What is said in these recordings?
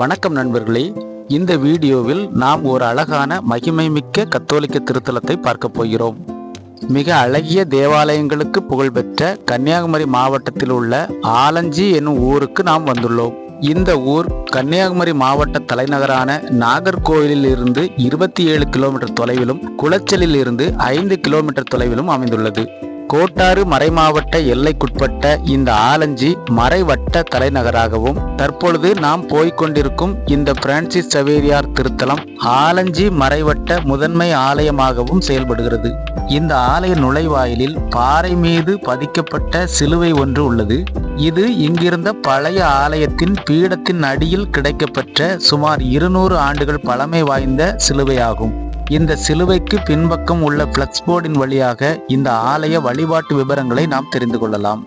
வணக்கம் நண்பர்களே. இந்த வீடியோவில் நாம் ஒரு அழகான மகிமைமிக்க கத்தோலிக்க திருத்தலத்தை பார்க்க போகிறோம். மிக அழகிய தேவாலயங்களுக்கு புகழ்பெற்ற கன்னியாகுமரி மாவட்டத்தில் உள்ள ஆலஞ்சி என்னும் ஊருக்கு நாம் வந்துள்ளோம். இந்த ஊர் கன்னியாகுமரி மாவட்ட தலைநகரான நாகர்கோயிலில் இருந்து இருபத்தி ஏழு கிலோமீட்டர் தொலைவிலும் குளச்சலில் இருந்து ஐந்து கிலோமீட்டர் தொலைவிலும் அமைந்துள்ளது. கோட்டாறு மறைமாவட்ட எல்லைக்குட்பட்ட இந்த ஆலஞ்சி மறைவட்ட தலைநகராகவும் தற்பொழுது நாம் போய்க்கொண்டிருக்கும் இந்த பிரான்சிஸ் சவேரியார் திருத்தலம் ஆலஞ்சி மறைவட்ட முதன்மை ஆலயமாகவும் செயல்படுகிறது. இந்த ஆலய நுழைவாயிலில் பாறை மீது பதிக்கப்பட்ட சிலுவை ஒன்று உள்ளது. இது இங்கிருந்த பழைய ஆலயத்தின் பீடத்தின் அடியில் கிடைக்கப்பெற்ற சுமார் இருநூறு ஆண்டுகள் பழமை வாய்ந்த சிலுவையாகும். இந்த சிலுவைக்கு பின்பக்கம் உள்ள பிளக்ஸ் போர்டின் வழியாக இந்த ஆலய வழிபாட்டு விவரங்களை நாம் தெரிந்து கொள்ளலாம்.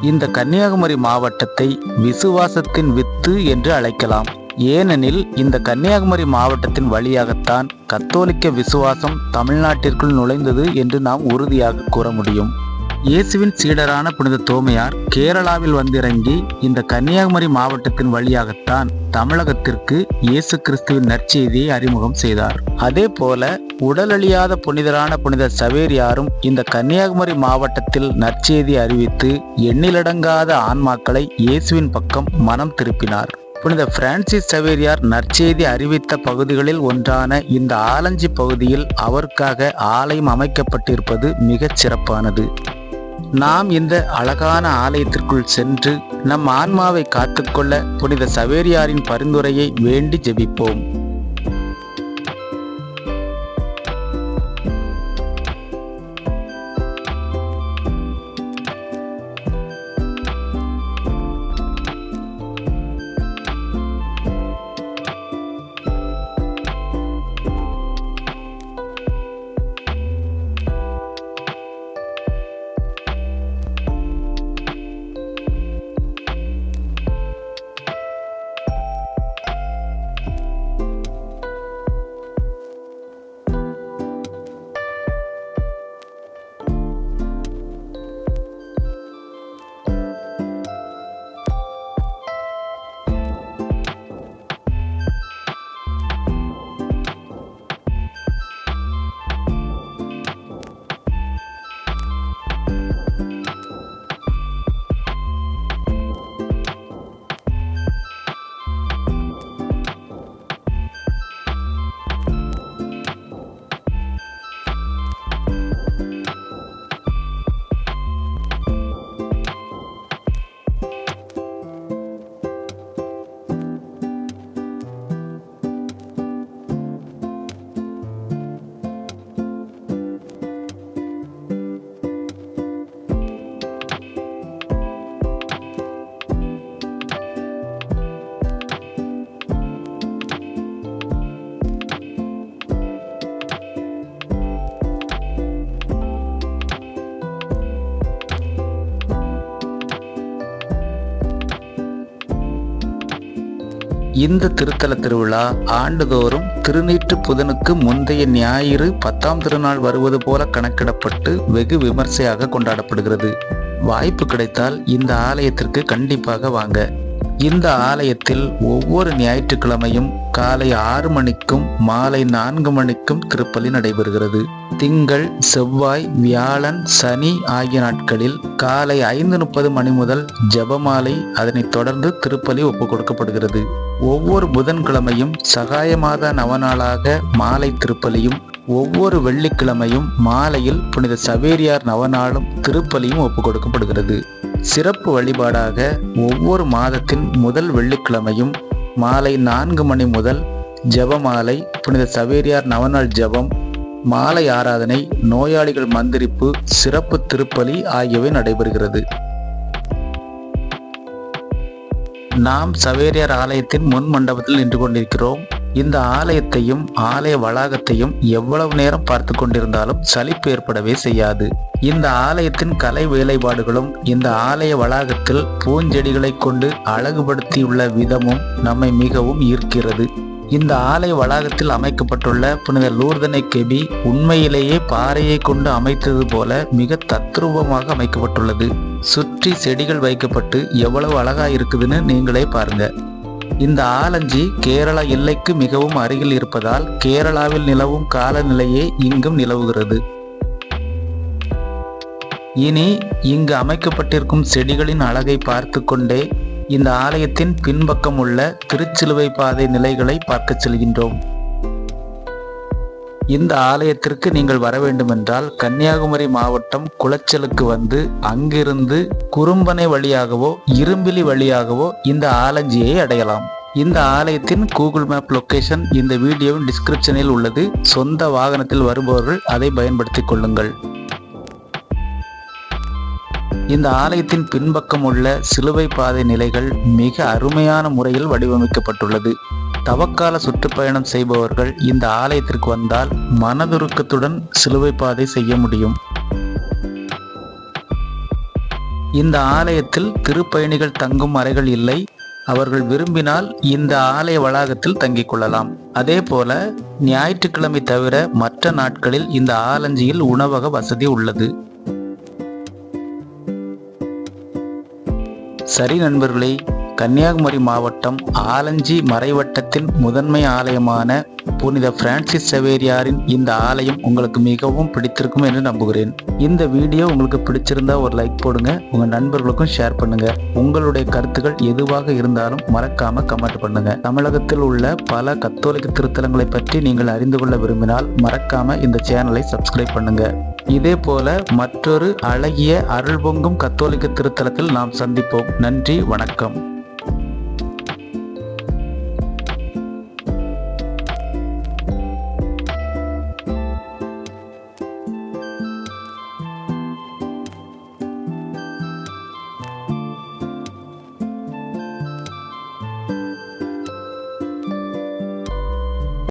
இந்த கன்னியாகுமரி மாவட்டத்தை விசுவாசத்தின் வித்து என்று அழைக்கலாம். ஏனெனில் இந்த கன்னியாகுமரி மாவட்டத்தின் வழியாகத்தான் கத்தோலிக்க விசுவாசம் தமிழ்நாட்டிற்குள் நுழைந்தது என்று நாம் உறுதியாக கூற முடியும். இயேசுவின் சீடரான புனித தோமையார் கேரளாவில் வந்திறங்கி இந்த கன்னியாகுமரி மாவட்டத்தின் வழியாகத்தான் தமிழகத்திற்கு இயேசு கிறிஸ்துவின் நற்செய்தியை அறிமுகம் செய்தார். அதே போல உடலழியாத புனிதரான புனித சவேரியாரும் இந்த கன்னியாகுமரி மாவட்டத்தில் நற்செய்தி அறிவித்து எண்ணிலடங்காத ஆன்மாக்களை இயேசுவின் பக்கம் மனம் திருப்பினார். புனித பிரான்சிஸ் சவேரியார் நற்செய்தி அறிவித்த பகுதிகளில் ஒன்றான இந்த ஆலஞ்சி பகுதியில் அவருக்காக ஆலயம் அமைக்கப்பட்டிருப்பது மிகச் சிறப்பானது. நாம் இந்த அழகான ஆலயத்திற்குள் சென்று நம் ஆன்மாவை காத்துக்கொள்ள புனித சவேரியாரின் பரிந்துரையை வேண்டி ஜெபிப்போம். இந்த திருத்தல திருவிழா ஆண்டுதோறும் திருநீற்று புதனுக்கு முந்தைய ஞாயிறு பத்தாம் திருநாள் வருவது போல கணக்கிடப்பட்டு வெகு விமர்சையாக கொண்டாடப்படுகிறது. வாய்ப்பு கிடைத்தால் இந்த ஆலயத்திற்கு கண்டிப்பாக வாங்க. இந்த ஆலயத்தில் ஒவ்வொரு ஞாயிற்றுக்கிழமையும் காலை ஆறு மணிக்கும் மாலை நான்கு மணிக்கும் திருப்பலி நடைபெறுகிறது. திங்கள் செவ்வாய் வியாழன் சனி ஆகிய நாட்களில் காலை ஐந்து முப்பது மணி முதல் ஜெபமாலை அதனைத் தொடர்ந்து திருப்பலி ஒப்புக் கொடுக்கப்படுகிறது ஒவ்வொரு புதன்கிழமையும் சகாயமாத நவநாளாக மாலை திருப்பலியும் ஒவ்வொரு வெள்ளிக்கிழமையும் மாலையில் புனித சவேரியார் நவநாளும் திருப்பலியும் ஒப்பு கொடுக்கப்படுகிறது சிறப்பு வழிபாடாக ஒவ்வொரு மாதத்தின் முதல் வெள்ளிக்கிழமையும் மாலை நான்கு மணி முதல் ஜபமாலை புனித சவேரியார் நவநாள் ஜெபம் மாலை ஆராதனை நோயாளிகள் மந்திரிப்பு சிறப்பு திருப்பலி ஆகியவை நடைபெறுகிறது. நாம் சவேரியார் ஆலயத்தின் முன் மண்டபத்தில் நின்று கொண்டிருக்கிறோம். இந்த ஆலயத்தையும் ஆலய வளாகத்தையும் எவ்வளவு நேரம் பார்த்து கொண்டிருந்தாலும் சலிப்பு ஏற்படவே செய்யாது. இந்த ஆலயத்தின் கலை வேலைப்பாடுகளும் இந்த ஆலய வளாகத்தில் பூஞ்செடிகளை கொண்டு அழகுபடுத்தியுள்ள விதமும் நம்மை மிகவும் ஈர்க்கிறது. இந்த ஆலய வளாகத்தில் அமைக்கப்பட்டுள்ள புனித லூர்தனை கெபி உண்மையிலேயே பாறையை கொண்டு அமைத்தது போல மிக தத்ரூபமாக அமைக்கப்பட்டுள்ளது. சுற்றி செடிகள் வைக்கப்பட்டு எவ்வளவு அழகா இருக்குதுன்னு நீங்களே பாருங்க. இந்த ஆலஞ்சி கேரளா எல்லைக்கு மிகவும் அருகில் இருப்பதால் கேரளாவில் நிலவும் காலநிலையே இங்கும் நிலவுகிறது. இனி இங்கு அமைக்கப்பட்டிருக்கும் செடிகளின் அழகை பார்த்து கொண்டே இந்த ஆலயத்தின் பின்பக்கம் உள்ள திருச்சிலுவை பாதை நிலைகளை பார்க்கச் செல்கின்றோம். இந்த ஆலயத்திற்கு நீங்கள் வர வேண்டுமென்றால் கன்னியாகுமரி மாவட்டம் குளச்சலுக்கு வந்து அங்கிருந்து குறும்பனை வழியாகவோ இரும்பிலி வழியாகவோ இந்த ஆலஞ்சியை அடையலாம். இந்த ஆலயத்தின் கூகுள் மேப் லொக்கேஷன் இந்த வீடியோவின் டிஸ்கிரிப்ஷனில் உள்ளது. சொந்த வாகனத்தில் வருபவர்கள் அதை பயன்படுத்திக் கொள்ளுங்கள். இந்த ஆலயத்தின் பின்பக்கம் உள்ள சிலுவை பாதை நிலைகள் மிக அருமையான முறையில் வடிவமைக்கப்பட்டுள்ளது. தவக்கால சுற்றுப்பயணம் செய்பவர்கள் இந்த ஆலயத்திற்கு வந்தால் மனதுருக்கத்துடன் சிலுவை பாதை செய்ய முடியும். இந்த ஆலயத்தில் திருப்பயணிகள் தங்கும் அறைகள் இல்லை. அவர்கள் விரும்பினால் இந்த ஆலய வளாகத்தில் தங்கிக் கொள்ளலாம். அதே போல ஞாயிற்றுக்கிழமை தவிர மற்ற நாட்களில் இந்த ஆலஞ்சியில் உணவக வசதி உள்ளது. சரி நண்பர்களே கன்னியாகுமரி மாவட்டம் ஆலஞ்சி மறைவட்டத்தின் முதன்மை ஆலயமான புனித பிரான்சிஸ் செவேரியாரின் இந்த ஆலயம் உங்களுக்கு மிகவும் பிடித்திருக்கும் என்று நம்புகிறேன். இந்த வீடியோ உங்களுக்கு பிடிச்சிருந்தா ஒரு லைக் போடுங்க உங்க நண்பர்களுக்கும் ஷேர் பண்ணுங்க. உங்களுடைய கருத்துக்கள் எதுவாக இருந்தாலும் மறக்காம கமெண்ட் பண்ணுங்க. தமிழகத்தில் உள்ள பல கத்தோலிக்க திருத்தலங்களை பற்றி நீங்கள் அறிந்து கொள்ள விரும்பினால் மறக்காம இந்த சேனலை சப்ஸ்கிரைப் பண்ணுங்க. இதே போல மற்றொரு அழகிய அருள் பொங்கும் கத்தோலிக்க திருத்தலத்தில் நாம் சந்திப்போம். நன்றி வணக்கம்.